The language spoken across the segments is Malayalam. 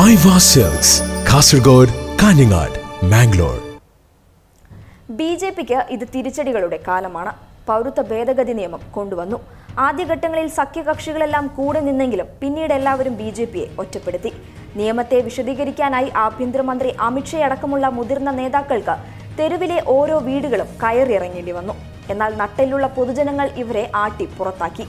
Cells Kasaragod Kanhangad Mangalore B J പിക്ക് ഇത് തിരിച്ചടികളുടെ കാലമാണ്. പൗരത്വ ഭേദഗതി നിയമം കൊണ്ടുവന്നു. ആദ്യഘട്ടങ്ങളിൽ സഖ്യകക്ഷികളെല്ലാം കൂടെ നിന്നെങ്കിലും പിന്നീട് എല്ലാവരും ബി ജെ പിയെ ഒറ്റപ്പെടുത്തി. നിയമത്തെ വിശദീകരിക്കാനായി ആഭ്യന്തരമന്ത്രി അമിത്ഷാ അടക്കമുള്ള മുതിർന്ന നേതാക്കൾക്ക് തെരുവിലെ ഓരോ വീടുകളും കയറിയിറങ്ങേണ്ടി വന്നു. എന്നാൽ നട്ടെല്ലുള്ള പൊതുജനങ്ങൾ ഇവരെ ആട്ടി പുറത്താക്കി.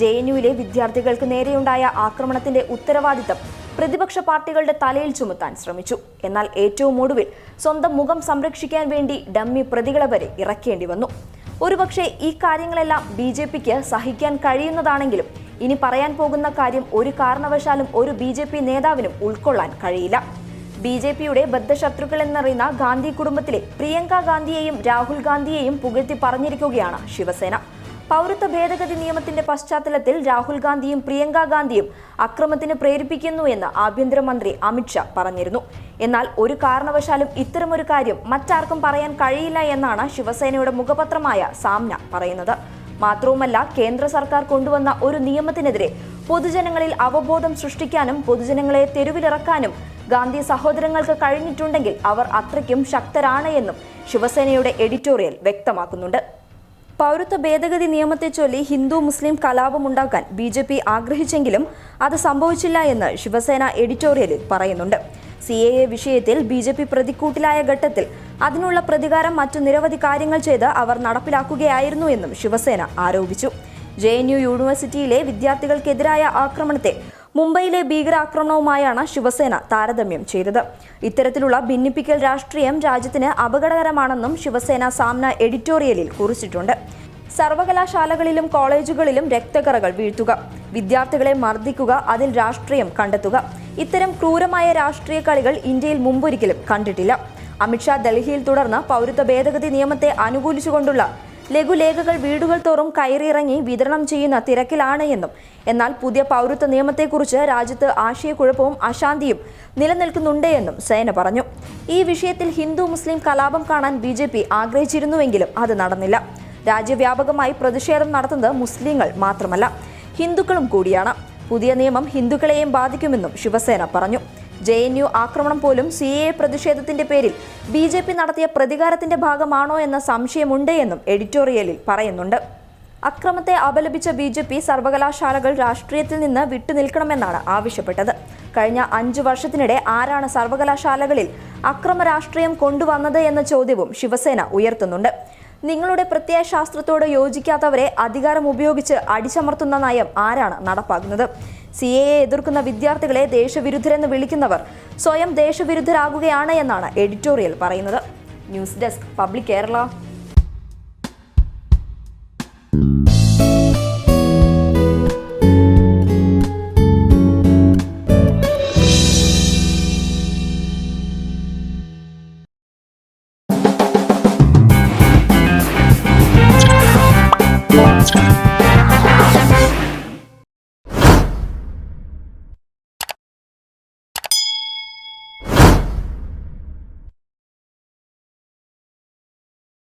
ജെ എൻ യുവിലെ വിദ്യാർത്ഥികൾക്ക് നേരെയുണ്ടായ ആക്രമണത്തിന്റെ ഉത്തരവാദിത്തം പ്രതിപക്ഷ പാർട്ടികളുടെ തലയിൽ ചുമത്താൻ ശ്രമിച്ചു. എന്നാൽ ഏറ്റവും ഒടുവിൽ സ്വന്തം മുഖം സംരക്ഷിക്കാൻ വേണ്ടി ഡമ്മി പ്രതികളെ വരെ ഇറക്കേണ്ടി വന്നു. ഒരുപക്ഷെ ഈ കാര്യങ്ങളെല്ലാം ബി ജെ പിക്ക് സഹിക്കാൻ കഴിയുന്നതാണെങ്കിലും ഇനി പറയാൻ പോകുന്ന കാര്യം ഒരു കാരണവശാലും ഒരു ബി ജെ പി നേതാവിനും ഉൾക്കൊള്ളാൻ കഴിയില്ല. ബി ജെ പിയുടെ ബദ്ധശത്രുക്കൾ എന്നറിയുന്ന ഗാന്ധി കുടുംബത്തിലെ പ്രിയങ്ക ഗാന്ധിയെയും രാഹുൽ ഗാന്ധിയെയും പുകഴ്ത്തി പറഞ്ഞിരിക്കുകയാണ് ശിവസേന. പൗരത്വ ഭേദഗതി നിയമത്തിന്റെ പശ്ചാത്തലത്തിൽ രാഹുൽ ഗാന്ധിയും പ്രിയങ്ക ഗാന്ധിയും അക്രമത്തിന് പ്രേരിപ്പിക്കുന്നു എന്ന് ആഭ്യന്തരമന്ത്രി അമിത്ഷാ പറഞ്ഞിരുന്നു. എന്നാൽ ഒരു കാരണവശാലും ഇത്തരമൊരു കാര്യം മറ്റാർക്കും പറയാൻ കഴിയില്ല എന്നാണ് ശിവസേനയുടെ മുഖപത്രമായ സാമ്ന പറയുന്നത്. മാത്രവുമല്ല കേന്ദ്ര സർക്കാർ കൊണ്ടുവന്ന ഒരു നിയമത്തിനെതിരെ പൊതുജനങ്ങളിൽ അവബോധം സൃഷ്ടിക്കാനും പൊതുജനങ്ങളെ തെരുവിലിറക്കാനും ഗാന്ധി സഹോദരങ്ങൾക്ക് കഴിഞ്ഞിട്ടുണ്ടെങ്കിൽ അവർ അത്രയ്ക്കും ശക്തരാണ് എന്നും ശിവസേനയുടെ എഡിറ്റോറിയൽ വ്യക്തമാക്കുന്നുണ്ട്. പൗരത്വ ഭേദഗതി നിയമത്തെ ചൊല്ലി ഹിന്ദു മുസ്ലിം കലാപമുണ്ടാക്കാൻ ബി ജെ പി ആഗ്രഹിച്ചെങ്കിലും അത് സംഭവിച്ചില്ല എന്ന് ശിവസേന എഡിറ്റോറിയലിൽ പറയുന്നുണ്ട്. സി എ എ വിഷയത്തിൽ ബി ജെ പി പ്രതിക്കൂട്ടിലായ ഘട്ടത്തിൽ അതിനുള്ള പ്രതികാരം മറ്റു നിരവധി കാര്യങ്ങൾ ചെയ്ത് അവർ നടപ്പിലാക്കുകയായിരുന്നു എന്നും ശിവസേന ആരോപിച്ചു. ജെ എൻ യു യൂണിവേഴ്സിറ്റിയിലെ വിദ്യാർത്ഥികൾക്കെതിരായ ആക്രമണത്തെ മുംബൈയിലെ ഭീകരാക്രമണവുമായാണ് ശിവസേന താരതമ്യം ചെയ്തത്. ഇത്തരത്തിലുള്ള ഭിന്നിപ്പിക്കൽ രാഷ്ട്രീയം രാജ്യത്തിന് അപകടകരമാണെന്നും ശിവസേന സാമ്ന എഡിറ്റോറിയലിൽ കുറിച്ചിട്ടുണ്ട്. സർവകലാശാലകളിലും കോളേജുകളിലും രക്തക്കറകൾ വീഴ്ത്തുക. വിദ്യാർത്ഥികളെ മർദ്ദിക്കുക അതിൽ രാഷ്ട്രീയം കണ്ടെത്തുക. ഇത്തരം ക്രൂരമായ രാഷ്ട്രീയ കളികൾ ഇന്ത്യയിൽ മുമ്പൊരിക്കലും കണ്ടിട്ടില്ല. അമിത്ഷാ ഡൽഹിയിൽ തുടർന്ന് പൗരത്വ ഭേദഗതി നിയമത്തെ അനുകൂലിച്ചുകൊണ്ടുള്ള ലഘുലേഖകൾ വീടുകൾ തോറും കയറിയിറങ്ങി വിതരണം ചെയ്യുന്ന തിരക്കിലാണ് എന്നും. എന്നാൽ പുതിയ പൗരത്വ നിയമത്തെക്കുറിച്ച് രാജ്യത്ത് ആശയക്കുഴപ്പവും അശാന്തിയും നിലനിൽക്കുന്നുണ്ട് എന്നും സേന പറഞ്ഞു. ഈ വിഷയത്തിൽ ഹിന്ദു മുസ്ലിം കലാപം കാണാൻ ബി ജെ പി ആഗ്രഹിച്ചിരുന്നുവെങ്കിലും അത് നടന്നില്ല. രാജ്യവ്യാപകമായി പ്രതിഷേധം നടത്തുന്നത് മുസ്ലിങ്ങൾ മാത്രമല്ല ഹിന്ദുക്കളും കൂടിയാണ്. പുതിയ നിയമം ഹിന്ദുക്കളെയും ബാധിക്കുമെന്നും ശിവസേന പറഞ്ഞു. ജെ എൻ യു ആക്രമണം പോലും സി എ പ്രതിഷേധത്തിന്റെ പേരിൽ ബി ജെ പി നടത്തിയ പ്രതികാരത്തിന്റെ ഭാഗമാണോ എന്ന സംശയമുണ്ട് എന്നും എഡിറ്റോറിയലിൽ പറയുന്നുണ്ട്. അക്രമത്തെ അപലപിച്ച ബി ജെ പി സർവകലാശാലകൾ രാഷ്ട്രീയത്തിൽ നിന്ന് വിട്ടുനിൽക്കണമെന്നാണ് ആവശ്യപ്പെട്ടത്. കഴിഞ്ഞ അഞ്ചു വർഷത്തിനിടെ ആരാണ് സർവകലാശാലകളിൽ അക്രമ രാഷ്ട്രീയം കൊണ്ടുവന്നത് എന്ന ചോദ്യവും ശിവസേന ഉയർത്തുന്നുണ്ട്. നിങ്ങളുടെ പ്രത്യയശാസ്ത്രത്തോട് യോജിക്കാത്തവരെ അധികാരം ഉപയോഗിച്ച് അടിച്ചമർത്തുന്ന നയം ആരാണ് നടപ്പാക്കുന്നത്? സി എ എതിർക്കുന്ന വിദ്യാർത്ഥികളെ ദേശവിരുദ്ധരെന്ന് വിളിക്കുന്നവർ സ്വയം ദേശവിരുദ്ധരാകുകയാണ് എന്നാണ് എഡിറ്റോറിയൽ പറയുന്നത്. News desk public Kerala.